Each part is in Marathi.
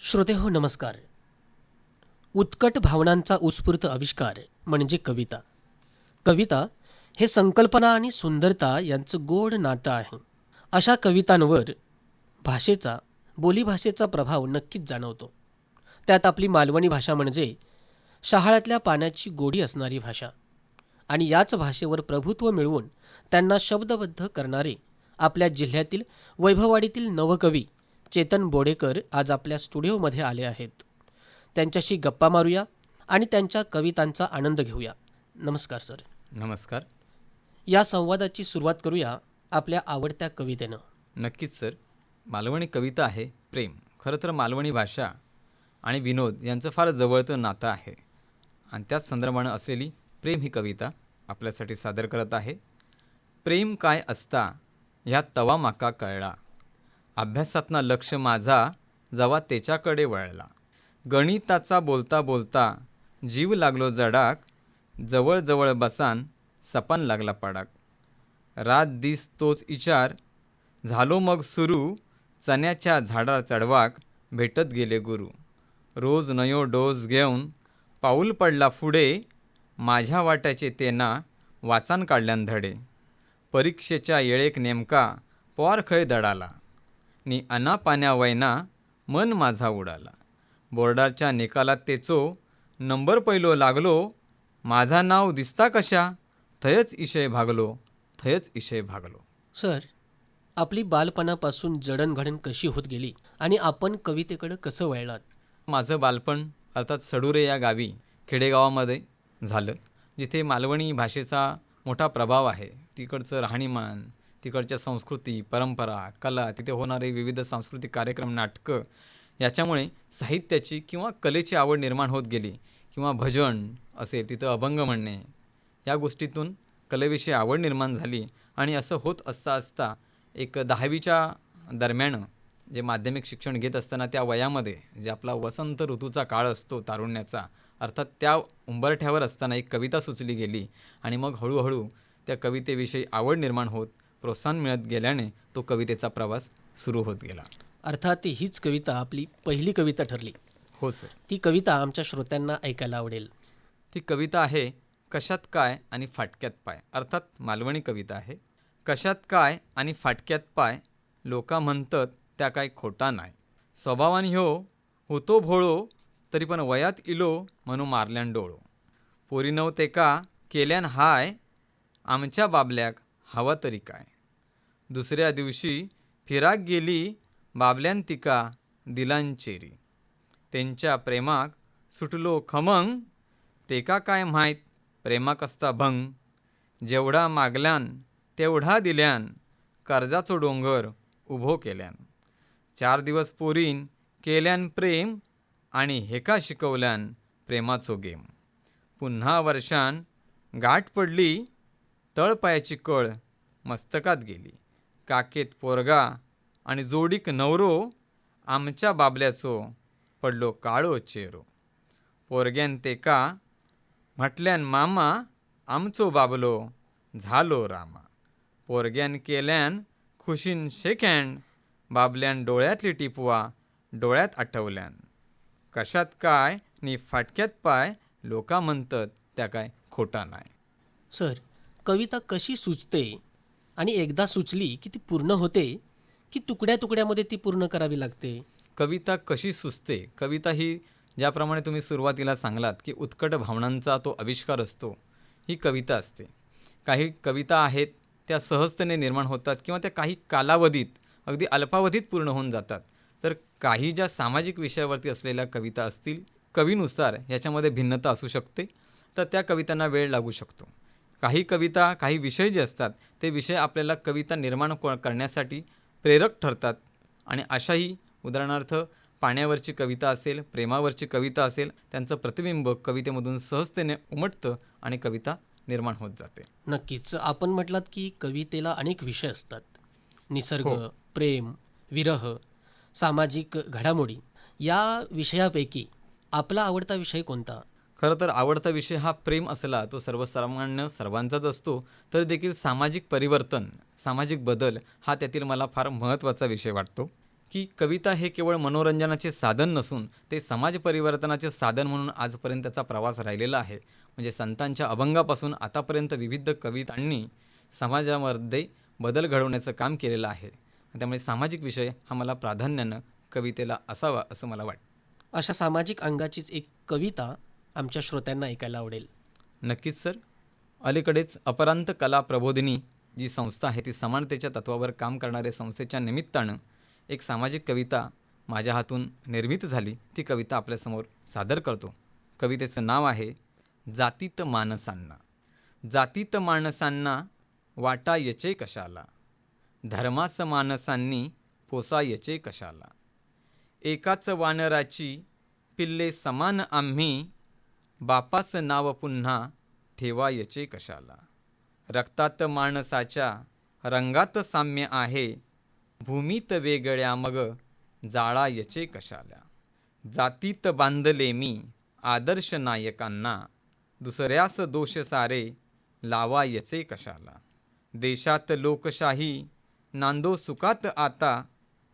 श्रोते हो नमस्कार. उत्कट भावनांचा उत्स्फूर्त आविष्कार म्हणजे कविता. कविता हे संकल्पना आणि सुंदरता यांचं गोड नातं आहे. अशा कवितांवर भाषेचा बोलीभाषेचा प्रभाव नक्कीच जाणवतो. त्यात आपली मालवणी भाषा म्हणजे शहाळ्यातल्या पाण्याची गोडी असणारी भाषा. आणि याच भाषेवर प्रभुत्व मिळवून त्यांना शब्दबद्ध करणारे आपल्या जिल्ह्यातील वैभववाडीतील नवकवी चेतन बोडेकर आज आपल्या स्टुडिओमध्ये आले आहेत. त्यांच्याशी गप्पा मारूया आणि त्यांच्या कवितांचा आनंद घेऊया. नमस्कार सर. नमस्कार. या संवादाची सुरुवात करूया आपल्या आवडत्या कवितेनं. नक्कीच सर. मालवणी कविता आहे प्रेम. खरं तर मालवणी भाषा आणि विनोद यांचं फार जवळचं नातं आहे. आणि त्याच संदर्भानं असलेली प्रेम ही कविता आपल्यासाठी सादर करत आहे. प्रेम काय असता ह्या तवा माका कळला. अभ्यासातनं लक्ष माझा जवा त्याच्याकडे वळला. गणिताचा बोलता बोलता जीव लागलो जडाक जवळजवळ बसान सपान लागला पडाक. रात दिस तोच इचार झालो मग सुरू चण्याच्या झाडार चढवाक भेटत गेले गुरु. रोज नयो डोस घेऊन पाऊल पडला पुढे माझ्या वाट्याचे तेना वाचान काढल्यान धडे. परीक्षेच्या येळेक नेमका पवार खय दडाला? नि अना पाण्या वयना मन माझा उडाला. बोर्डाच्या निकालात तेचो नंबर पहिलो लागलो माझा नाव दिसता कशा? थयच इशय भागलो थयच इशय भागलो. सर आपली बालपणापासून जडणघडण कशी होत गेली आणि आपण कवितेकडे कसं वळलात? माझं बालपण अर्थात सडुरे या गावी खेडेगावामध्ये झालं जिथे मालवणी भाषेचा मोठा प्रभाव आहे. तिकडचं राहणीमान तिकडच्या संस्कृती परंपरा कला तिथे होणारे विविध सांस्कृतिक कार्यक्रम नाटकं याच्यामुळे साहित्याची किंवा कलेची आवड निर्माण होत गेली. किंवा भजन असेल तिथं अभंग म्हणणे. या गोष्टीतून कलेविषयी आवड निर्माण झाली आणि असं होत असता असता एक दहावीच्या दरम्यान जे माध्यमिक शिक्षण घेत असताना त्या वयामध्ये जे आपला वसंत ऋतूचा काळ असतो तारुण्याचा अर्थात त्या उंबरठ्यावर असताना एक कविता सुचली गेली आणि मग हळूहळू त्या कवितेविषयी आवड निर्माण होत प्रोत्साहन मिळत गेल्याने तो कवितेचा प्रवास सुरू होत गेला. अर्थात हीच कविता आपली पहिली कविता ठरली. हो सर. ती कविता आमच्या श्रोत्यांना ऐकायला आवडेल. ती कविता आहे कशात काय आणि फाटक्यात पाय. अर्थात मालवणी कविता आहे. कशात काय आणि फाटक्यात पाय लोका म्हणतात त्या काय खोटा नाही. स्वभावान ह्यो होतो भोळो तरी पण वयात इलो म्हणून मारल्यान डोळो. पोरीनव तेका केल्यान हाय आमच्या बाबल्याक हवा तरी काय. दुसऱ्या दिवशी फिराक गेली बाबल्यान तिका त्यांच्या प्रेमाक सुटलो खमंग तेका काय माहीत प्रेमाक असता भंग. जेवढा मागल्यान तेवढा दिल्यान कर्जाचो डोंगर उभो केल्यान. चार दिवस पोरीन केल्यान प्रेम आणि हेका शिकवल्यान प्रेमाचो गेम. पुन्हा वर्षान गाठ पडली तळपायाची कळ मस्तकात गेली. काकेत पोरगा आणि जोडीक नवरो आमच्या बाबल्याचो पडलो काळो चेरो पोरग्यान तेका म्हटल्यान मामा आमचो बाबलो झालो रामा. पोरग्यान केल्यान खुशीन शेकँड बाबल्यान डोळ्यातली टिपवा डोळ्यात आठवल्यान. कशात काय? नी फाटक्यात पाय? लोका म्हणतात त्या काय खोटा नाही सर कविता कशी सुचते? आणि एकदा सुचली की ती पूर्ण होते की तुकड्या तुकड्यामध्ये ती पूर्ण करावी लागते. कविता कशी सुचते? कविता ही ज्याप्रमाणे तुम्ही सुरुवातीला सांगलात की उत्कट भावनांचा तो आविष्कार असतो ही कविता असते. काही कविता आहेत त्या सहजतेने निर्माण होतात किंवा त्या काही कालावधीत अगदी अल्पावधीत पूर्ण होऊन जातात. तर काही ज्या सामाजिक विषयावरती असलेल्या कविता असतील कवीनुसार ह्याच्यामध्ये भिन्नता असू शकते तर त्या कवितांना वेळ लागू शकतो. काही कविता काही विषय जे असतात ते विषय आपल्याला कविता निर्माण को- करण्यासाठी प्रेरक ठरतात. आणि अशाही उदाहरणार्थ पाण्यावरची कविता असेल प्रेमावरची कविता असेल त्यांचं प्रतिबिंब कवितेमधून सहजतेने उमटतं आणि कविता निर्माण होत जाते. नक्कीच. आपण म्हटलात की कवितेला अनेक विषय असतात. निसर्ग हो. प्रेम विरह सामाजिक घडामोडी. या विषयापैकी आपला आवडता विषय कोणता? खरं तर आवडता विषय हा प्रेम असला तो सर्वसामान्य सर्वांचाच असतो तर देखील सामाजिक परिवर्तन सामाजिक बदल हा त्यातील मला फार महत्त्वाचा विषय वाटतो. की कविता हे केवळ मनोरंजनाचे साधन नसून ते समाज परिवर्तनाचे साधन म्हणून आजपर्यंत त्याचा प्रवास राहिलेला आहे. म्हणजे संतांच्या अभंगापासून आतापर्यंत विविध कवितांनी समाजामध्ये बदल घडवण्याचं काम केलेलं आहे. त्यामुळे सामाजिक विषय हा मला प्राधान्यानं कवितेला असावा असं मला वाटतं. अशा सामाजिक अंगाचीच एक कविता आमच्या श्रोत्यांना ऐकायला आवडेल. नक्कीच सर. अलीकडेच अपरांत कला प्रबोधिनी जी संस्था आहे ती समानतेच्या तत्वावर काम करणाऱ्या संस्थेच्या निमित्तानं एक सामाजिक कविता माझ्या हातून निर्मित झाली. ती कविता आपल्यासमोर सादर करतो. कवितेचं नाव आहे जातीत माणसांना. जातीत माणसांना वाटा यचे कशाला? धर्मास माणसांनी पोसा यचे कशाला? एकाच वानराची पिल्ले समान आम्ही बापास नाव पुन्हा ठेवायचे कशाला? रक्तात माणसाच्या रंगात साम्य आहे भूमीत वेगळ्या मग जाळायचे कशाला? जातीत बांधले मी आदर्श नायकांना दुसऱ्यास दोष सारे लावायचे कशाला? देशात लोकशाही नांदो सुखात आता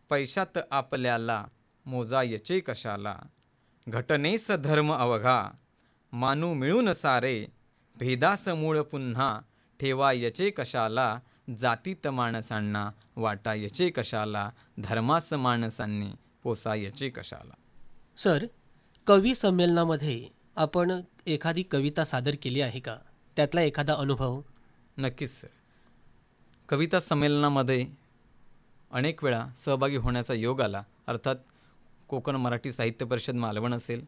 पैशात आपल्याला मोजायचे कशाला? घटनेस धर्म अवघा मानू मिळून सारे. भेदास मूळ पुन्हा ठेवायचे कशाला? जातीत माणसांना वाटायचे कशाला? धर्मास माणसांनी पोसायचे कशाला? सर कवी संमेलनामध्ये आपण एखादी कविता सादर केली आहे का? त्यातला एखादा अनुभव? नक्कीच सर. कविता संमेलनामध्ये अनेक वेळा सहभागी होण्याचा योग आला. अर्थात कोकण मराठी साहित्य परिषद मालवण असेल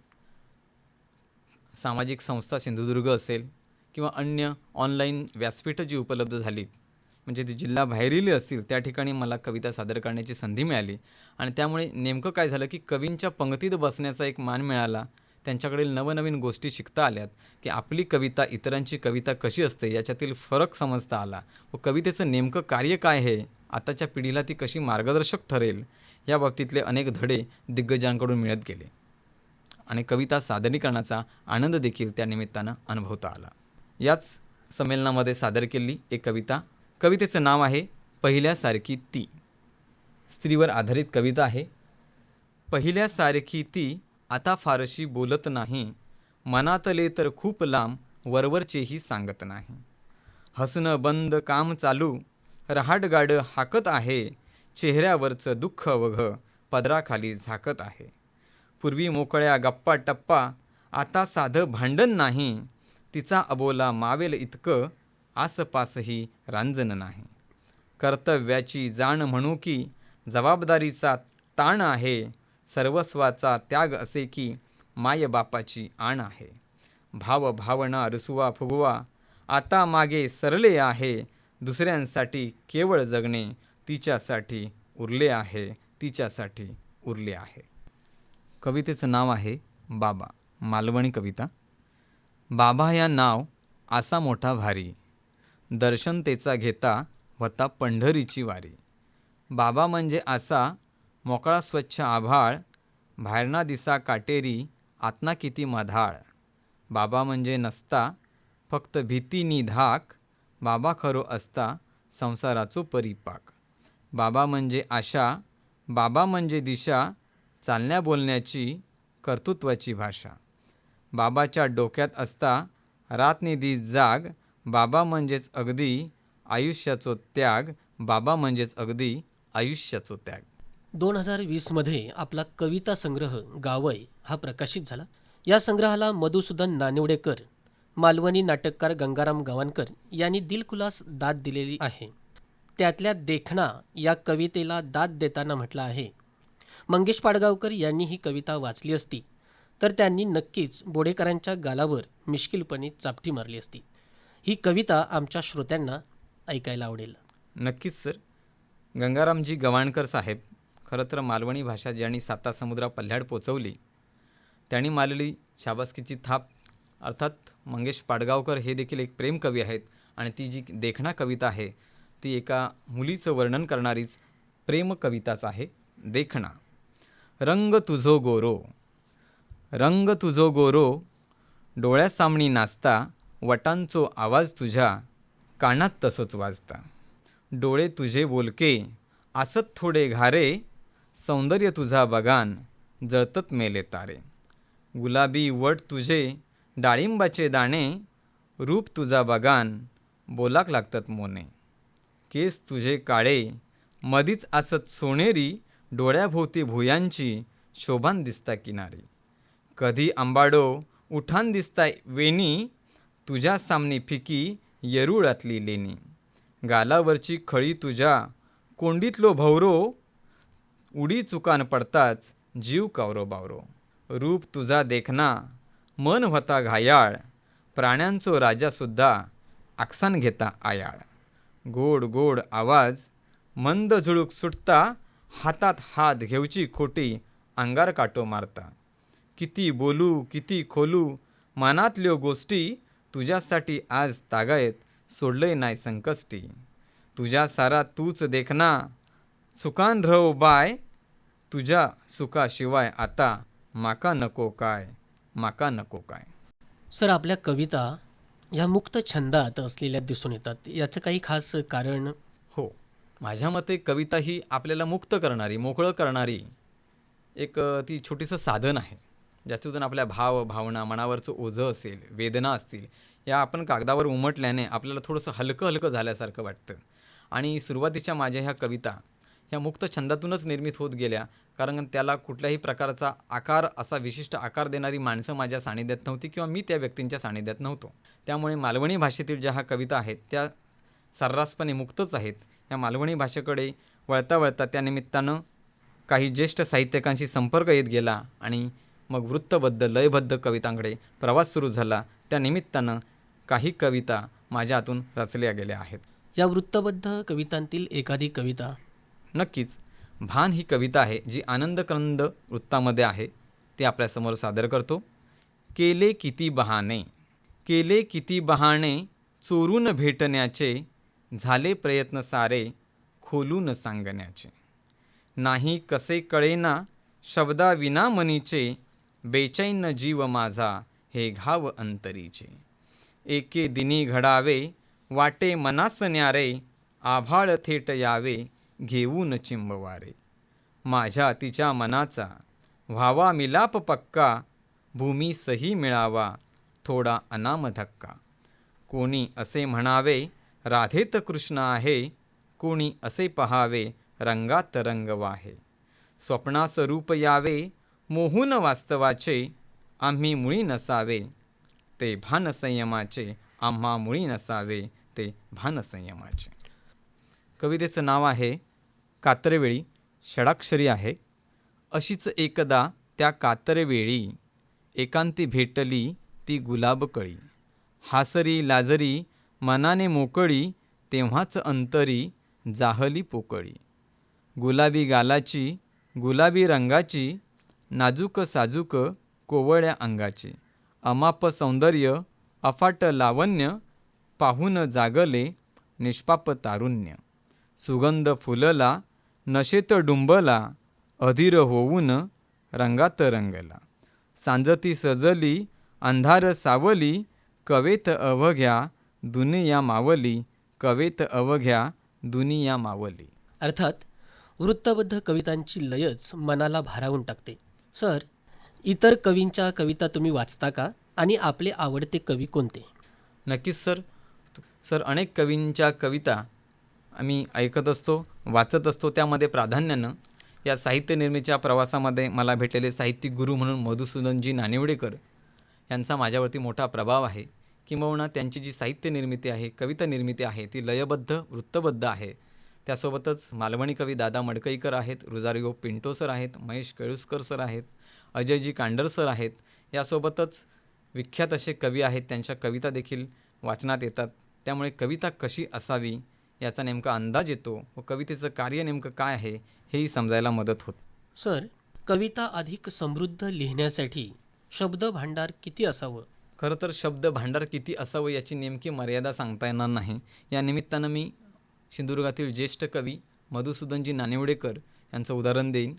सामाजिक संस्था सिंधुदुर्ग असेल किंवा अन्य ऑनलाईन व्यासपीठं जी उपलब्ध झालीत म्हणजे ती जिल्हाबाहेरील असतील त्या ठिकाणी मला कविता सादर करण्याची संधी मिळाली. आणि त्यामुळे नेमकं काय झालं की कवींच्या पंक्तीत बसण्याचा एक मान मिळाला. त्यांच्याकडील नवनवीन गोष्टी शिकता आल्यात की आपली कविता इतरांची कविता कशी असते याच्यातील फरक समजता आला. व कवितेचं नेमकं कार्य काय आहे आताच्या पिढीला ती कशी मार्गदर्शक ठरेल या बाबतीतले अनेक धडे दिग्गजांकडून मिळत गेले. आणि कविता सादरीकरणाचा आनंद देखील त्या निमित्तानं अनुभवता आला. याच संमेलनामध्ये सादर केलेली एक कविता कवितेचं नाव आहे पहिल्यासारखी ती. स्त्रीवर आधारित कविता आहे. पहिल्यासारखी ती आता फारशी बोलत नाही. मनातले तर खूप लांब वरवरचेही सांगत नाही. हसणं बंद काम चालू रहाटगाडं हाकत आहे. चेहऱ्यावरचं दुःख वघ पदराखाली झाकत आहे. पूर्वी मोकळ्या गप्पा टप्पा आता साधं भांडण नाही. तिचा अबोला मावेल इतकं आसपासही रांजण नाही. कर्तव्याची जाण म्हणू की जबाबदारीचा ताण आहे. सर्वस्वाचा त्याग असे की मायबापाची आण आहे. भाव भावना रुसवा फुगवा आता मागे सरले आहे. दुसऱ्यांसाठी केवळ जगणे तिच्यासाठी उरले आहे तिच्यासाठी उरले आहे. कवितेचं नाव आहे बाबा मालवणी कविता. बाबा या नाव आसा मोठा भारी दर्शन तेचा घेता व्हता पंढरीची वारी. बाबा म्हणजे असा मोकळा स्वच्छ आभाळ बाहेरना दिसा काटेरी आतना किती मधाळ. बाबा म्हणजे नसता फक्त भीतीनी धाक बाबा खरो असता संसाराचो परिपाक. बाबा म्हणजे आशा बाबा म्हणजे दिशा चालण्या बोलण्याची कर्तृत्वाची भाषा. बाबाच्या डोक्यात असता रातनिधी जाग बाबा म्हणजेच अगदी आयुष्याचो त्याग बाबा म्हणजेच अगदी आयुष्याचो त्याग. दोन हजार वीसमध्ये आपला कविता संग्रह गावय हा प्रकाशित झाला. या संग्रहाला मधुसूदन नानिवडेकर मालवणी नाटककार गंगाराम गावणकर यांनी दिलखुलास दाद दिलेली आहे. त्यातल्या देखणा या कवितेला दाद देताना म्हटलं आहे. मंगेश पाडगावकर यांनी ही कविता वाचली असती तर त्यांनी नक्कीच बोडेकरांच्या गालावर मिश्किलपणे चापटी मारली असती. ही कविता आमच्या श्रोत्यांना ऐकायला आवडेल. नक्कीच सर. गंगारामजी गवाणकर साहेब खरं तर मालवणी भाषा ज्यांनी साता समुद्रा पल्ह्याड पोचवली त्यांनी मारलेली शाबासकीची थाप अर्थात मंगेश पाडगावकर हे देखील एक प्रेम कवी आहेत आणि ती जी देखणा कविता आहे ती एका मुलीचं वर्णन करणारीच प्रेम कविताच आहे देखणा. रंग तुझो गोरो. रंग तुझो गोरो. डोळ्यासामणी नाचता वटांचो आवाज तुझ्या कानात तसोच वाजता. डोळे तुझे बोलके आसत थोडे घारे सौंदर्य तुझा बगान जळतत मेले तारे. गुलाबी वट तुझे डाळिंबाचे दाणे रूप तुझा बगान बोलाक लागतात मोने. केस तुझे काळे मधीच असत सोनेरी डोळ्याभोवती भुयांची शोभान दिसता किनारी. कधी आंबाडो उठान दिसता वेणी तुझ्या सामने फिकी येरुळातली लेणी. गालावरची खळी तुझ्या कोंडीतलो भवरो उडी चुकान पडताच जीव कावरो बावरो. रूप तुझा देखना मन होता घायाळ प्राण्यांचो राजासुद्धा आकसान घेता आयाळ. गोड गोड आवाज मंद झुळूक सुटता हातात हात घेवची खोटी अंगार काटो मारता. किती बोलू किती खोलू मनातल्यो गोष्टी तुझ्यासाठी आज तागायत सोडलंय नाही संकष्टी. तुझ्या सारा तूच देखना सुखान रहो बाय तुझ्या सुखाशिवाय आता माका नको काय माका नको काय. सर आपल्या कविता ह्या मुक्त छंदात असलेल्या दिसून येतात. याचं काही खास कारण माझ्या मते कविता ही आपल्याला मुक्त करणारी मोकळं करणारी एक ती छोटीसं साधन आहे. ज्याच्यातून आपल्या भाव भावना मनावरचं ओझं असेल वेदना असतील या आपण कागदावर उमटल्याने आपल्याला थोडंसं हलकं हलकं झाल्यासारखं वाटतं. आणि सुरुवातीच्या माझ्या ह्या कविता ह्या मुक्त छंदातूनच निर्मित होत गेल्या कारण त्याला कुठल्याही प्रकारचा आकार असा विशिष्ट आकार देणारी माणसं माझ्या सानिध्यात नव्हती किंवा मी त्या व्यक्तींच्या सानिध्यात नव्हतो. त्यामुळे मालवणी भाषेतील ज्या ह्या कविता आहेत त्या सर्रासपणे मुक्तच आहेत. या मालवणी भाषेकडे वळता वळता त्या निमित्तानं काही ज्येष्ठ साहित्यिकांशी संपर्क येत गेला आणि मग वृत्तबद्ध लयबद्ध कवितांकडे प्रवास सुरू झाला. त्या निमित्तानं काही कविता माझ्या हातून रचल्या गेल्या आहेत. या वृत्तबद्ध कवितांतील एखादी कविता. नक्कीच भान ही कविता आहे जी आनंदकंद वृत्तामध्ये आहे. ती आपल्यासमोर सादर करतो. केले किती बहाणे केले किती बहाणे चोरून भेटण्याचे झाले प्रयत्न सारे खोलून सांगण्याचे. नाही कसे कळेना शब्दाविना मनीचे बेचैन जीव माझा हे घाव अंतरीचे. एके दिनी घडावे वाटे मनास न्यारे आभाळ थेट यावे घेऊन चिंबवारे. माझ्या तिच्या मनाचा व्हावा मिलाप पक्का भूमी सही मिळावा थोडा अनाम धक्का. कोणी असे म्हणावे राधेत कृष्ण आहे कोणी असे पहावे रंगात रंग वाहे स्वप्नास रूप यावे मोहून वास्तवाचे आम्ही मुळी नसावे ते भान संयमाचे आम्हा मुळी नसावे ते भान संयमाचे. कवितेचं नाव आहे कातरवेळी षडाक्षरी आहे. अशीच एकदा त्या कातरवेळी एकांती भेटली ती गुलाबकळी. हासरी लाजरी मनाने मोकळी तेव्हाच अंतरी जाहली पोकळी. गुलाबी गालाची गुलाबी रंगाची नाजूक साजूक कोवळ्या अंगाची. अमाप सौंदर्य अफाट लावण्य पाहून जागले निष्पाप तारुण्य. सुगंध फुलला नशेत डुंबला अधीर होऊन रंगात रंगला. सांजती सजली अंधार सावली कवेत अवघ्या दुनिया मावली कवेत अवघ्या दुनिया मावली. अर्थात वृत्तबद्ध कवितांची लयच मनाला भारावून टाकते. सर इतर कवींच्या कविता तुम्ही वाचता का? आणि आपले आवडते कवी कोणते? नक्कीच सर. सर अनेक कवींच्या कविता आम्ही ऐकत असतो वाचत असतो. त्यामध्ये प्राधान्यानं या साहित्य निर्मितीच्या प्रवासामध्ये मला भेटलेले साहित्यिक गुरु म्हणून मधुसूदनजी नानिवडेकर यांचा माझ्यावरती मोठा प्रभाव आहे. किंबहुना त्यांची जी साहित्य निर्मिती आहे कविता निर्मिती आहे ती लयबद्ध वृत्तबद्ध आहे. त्यासोबतच मालवणी कवी दादा मडकईकर आहेत रुजारिओ पिंटो सर आहेत महेश केळुसकर सर आहेत अजयजी कांडर सर आहेत. यासोबतच विख्यात असे कवी आहेत त्यांच्या कविता देखील वाचनात येतात. त्यामुळे कविता कशी असावी याचा नेमका अंदाज येतो व कवितेचं कार्य नेमकं काय आहे हेही समजायला मदत होत. सर कविता अधिक समृद्ध लिहिण्यासाठी शब्द भांडार किती असावं? खरं तर शब्द भांडार किती असावं याची नेमकी मर्यादा सांगता येणार नाही. या निमित्तानं मी सिंधुदुर्गातील ज्येष्ठ कवी मधुसूदनजी नानिवडेकर यांचं उदाहरण देईन.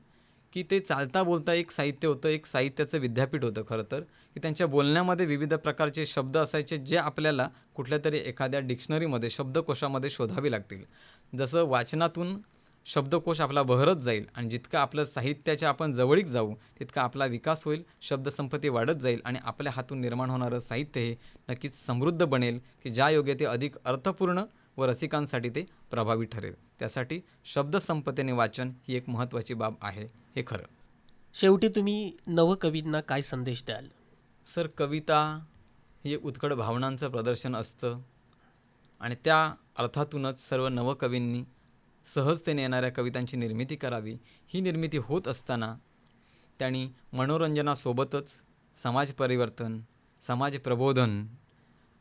की ते चालता बोलता एक साहित्य होतं एक साहित्याचं विद्यापीठ होतं खरं तर. की त्यांच्या बोलण्यामध्ये विविध प्रकारचे शब्द असायचे जे आपल्याला कुठल्या तरी एखाद्या डिक्शनरीमध्ये शब्दकोशामध्ये शोधावे लागतील. जसं वाचनातून शब्दकोश आपला बहरत जाईल आणि जितकं आपलं साहित्याच्या आपण जवळीक जाऊ तितका आपला विकास होईल शब्दसंपत्ती वाढत जाईल आणि आपल्या हातून निर्माण होणारं साहित्य हे नक्कीच समृद्ध बनेल की ज्या योग्य ते अधिक अर्थपूर्ण व रसिकांसाठी ते प्रभावी ठरेल. त्यासाठी शब्दसंपत्तीने वाचन ही एक महत्त्वाची बाब आहे हे खरं. शेवटी तुम्ही नवकवींना काय संदेश द्याल? सर कविता ही एक उत्कट भावनांचं प्रदर्शन असतं आणि त्या अर्थातूनच सर्व नवकवींनी सहजतेने येणाऱ्या कवितांची निर्मिती करावी. ही निर्मिती होत असताना त्यांनी मनोरंजनासोबतच समाज परिवर्तन समाज प्रबोधन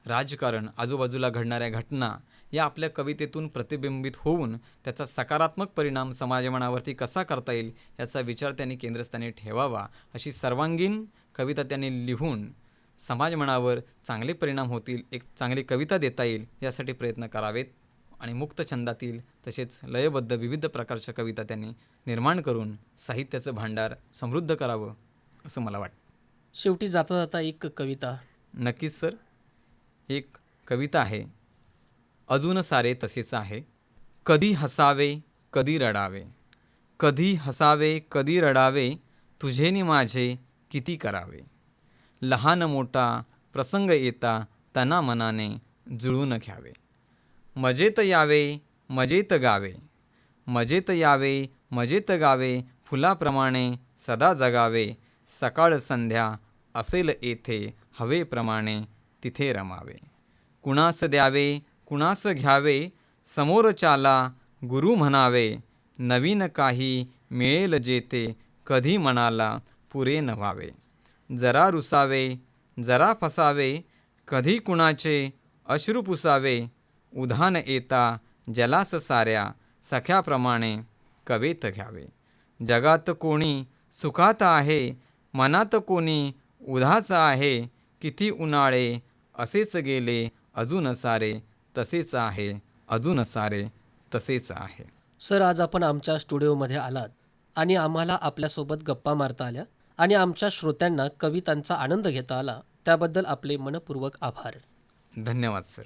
राजकारण आजूबाजूला घडणाऱ्या घटना या आपल्या कवितेतून प्रतिबिंबित होऊन त्याचा सकारात्मक परिणाम समाजमनावरती कसा करता येईल याचा विचार त्यांनी केंद्रस्थानी ठेवावा अशी सर्वांगीण कविता त्यांनी लिहून समाजमनावर चांगले परिणाम होतील एक चांगली कविता देता येईल यासाठी प्रयत्न करावेत. आणि मुक्त छंदातील तसेच लयबद्ध विविध प्रकारच्या कविता त्यांनी निर्माण करून साहित्याचं भांडार समृद्ध करावं असं मला वाटतं. शेवटी जाता जाता एक कविता. नक्कीच सर. एक कविता आहे. अजून सारे तसेच आहे. कधी हसावे कधी रडावे. कधी हसावे कधी रडावे तुझे नि माझे किती करावे. लहान मोठा प्रसंग येता तना मनाने जुळून घ्यावे. मजेत यावे मजेत गावे. मजेत यावे मजेत गावे फुलाप्रमाणे सदा जगावे. सकाळ संध्या असेल येथे हवेप्रमाणे तिथे रमावे. कुणास द्यावे कुणास घ्यावे समोरच्याला गुरु म्हणावे. नवीन काही मिळेल जेते कधी मनाला पुरे न व्हावे जरा रुसावे जरा फसावे कधी कुणाचे अश्रू पुसावे. उधाण येता जलास साऱ्या सख्याप्रमाणे कवेत घ्यावे. जगात कोणी सुखात आहे मनात कोणी उधाच आहे किती उन्हाळे असेच गेले अजून सारे तसेच आहे अजून सारे तसेच आहे. सर आज आपण आमच्या स्टुडिओमध्ये आलात आणि आम्हाला आपल्यासोबत गप्पा मारता आल्या आणि आमच्या श्रोत्यांना कवितांचा आनंद घेता आला. त्याबद्दल आपले मनपूर्वक आभार. धन्यवाद सर.